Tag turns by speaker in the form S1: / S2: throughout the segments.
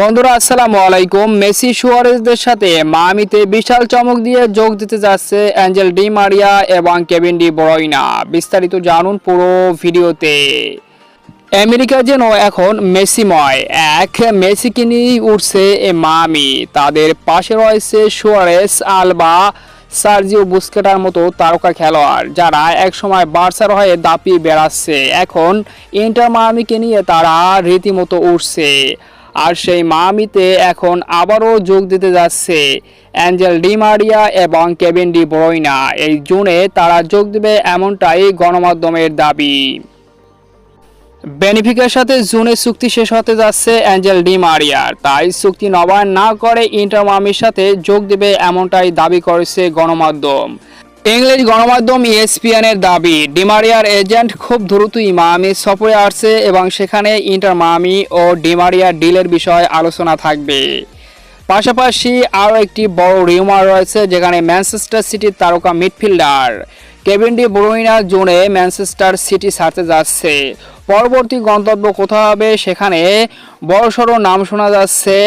S1: বন্ধুরা, আসসালামু আলাইকুম। মেসি সুয়ারেজদের সাথে মামিতে বিশাল চমক দিয়ে যোগ দিতে যাচ্ছে অ্যাঞ্জেল ডি মারিয়া এবং কেভিন ডি বরয়না বিস্তারিত জানুন পুরো ভিডিওতে। আমেরিকা যেন এখন মেসিময়, এক মেসিকে নিয়েই উঠছে এ মামি। তাদের পাশে রয়েছে সুয়ারেস আলবা, সার্জিও বুস্কেটার মতো তারকা খেলোয়াড়, যারা একসময় বার্সার হয়ে দাপিয়ে বেড়াচ্ছে। এখন ইন্টার মামিকে নিয়ে তারা রীতিমতো উঠছে। আর সেই মামিতে এখন আবারও যোগ দিতে যাচ্ছে অ্যাঞ্জেল ডি মারিয়া এবং কেভিন ডি ব্রয়না এই জুনে তারা যোগ দেবে এমনটাই গণমাধ্যমের দাবি। বেনিফিকের সাথে জুনে চুক্তি শেষ হতে যাচ্ছে অ্যাঞ্জেল ডি মারিয়ার তাই চুক্তি নবায়ন না করে ইন্টার মামির সাথে যোগ দেবে এমনটাই দাবি করেছে গণমাধ্যম। ইংলিশ গণমাধ্যম E ইএসপিএন এর দাবি, ডিমারিয়ার এজেন্ট খুব দ্রুতই মামি সফরে আসছে এবং সেখানে ইন্টার মামি ও ডিমারিয়ার ডিলের বিষয়ে আলোচনা থাকবে। পাশাপাশি আরও একটি বড় রিউমার রয়েছে যেখানে ম্যানচেস্টার সিটির তারকা মিডফিল্ডার কেভিন ডি ব্রুইনা জুনে ম্যানচেস্টার সিটি ছাড়তে যাচ্ছে। পরবর্তী গন্তব্য কোথাও হবে সেখানে বড়সড় নাম শোনা যাচ্ছে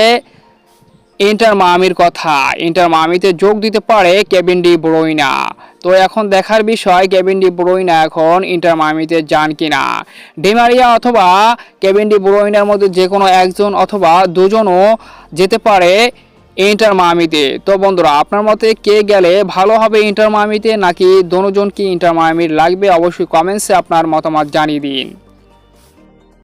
S1: ইন্টার মামির কথা। ইন্টার মামিতে যোগ দিতে পারে কেভিন ডি ব্রুইনা। তো এখন দেখার বিষয়, কেভিন ডি ব্রুইনা এখন ইন্টার মামিতে যান কিনা? ডিমারিয়া অথবা কেভিন ডি ব্রুইনার মধ্যে যে কোনো একজন অথবা দুজনও যেতে পারে ইন্টার মামিতে তো বন্ধুরা, আপনার মতে কে গেলে ভালো হবে ইন্টার মামিতে নাকি দোনোজন কি ইন্টার মামির লাগবে? অবশ্যই কমেন্টসে আপনার মতামত জানিয়ে দিন।